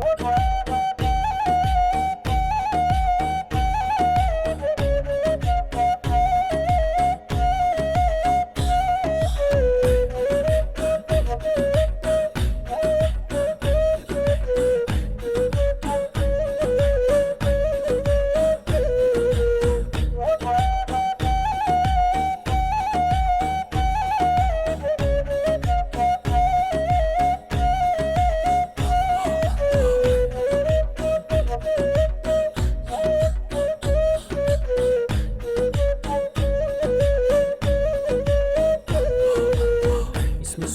What?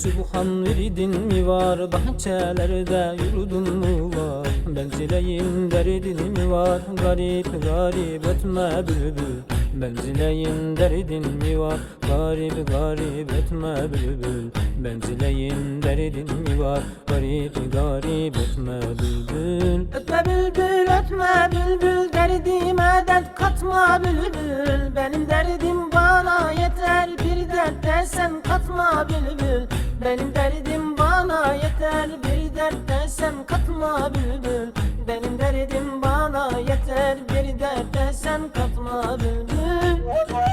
Subhan veridin mi var? Bahçelerde yurdun mu var? Benzileyin derdin mi var? Garip garip etme bülbül. Benzileyin derdin mi var? Garip garip etme bülbül. Benzileyin derdin mi var? Garip garip etme bülbül. Ötme bülbül ötme bülbül derdime dert katma bülbül. Benim derdim bana yeter bir dert dersen katma bülbül Benim derdim bana yeter bir dert dersen katma bülbül. Benim derdim bana yeter bir dert dersen katma bülbül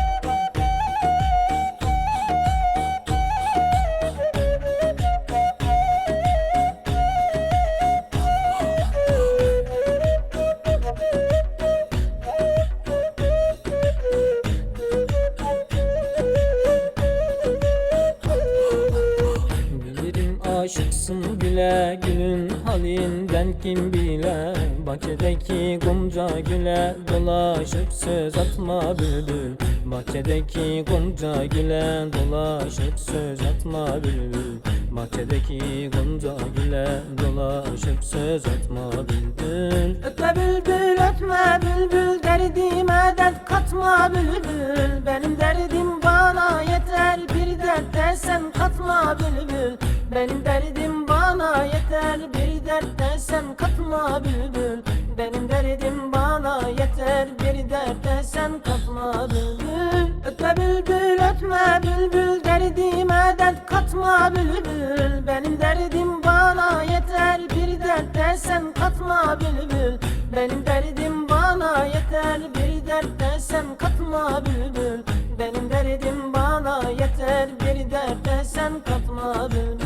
Aşıksın güle gülün halinden kim bile Bahçedeki gonca güle dolaşıp söz atma bülbül. Bahçedeki gonca güle dolaşıp söz atma bülbül. Bahçedeki gonca güle dolaşıp söz atma bülbül. Ötme bülbül ötme bülbül derdime dert katma bülbül. Benim derdim bana yeter bir dert dersen katma bülbül benim derdim bana yeter Bir dert desem katma bülbül. Benim derdim bana yeter Bir dert desem katma bülbül. Ötme bülbül ötme bülbül Derdime dert katma bülbül. Benim derdim bana yeter Bir dert desem katma bülbül. Benim derdim bana yeter Bir dert desem katma bülbül. Benim derdim bana yeter Bir dert desem katma bülbül.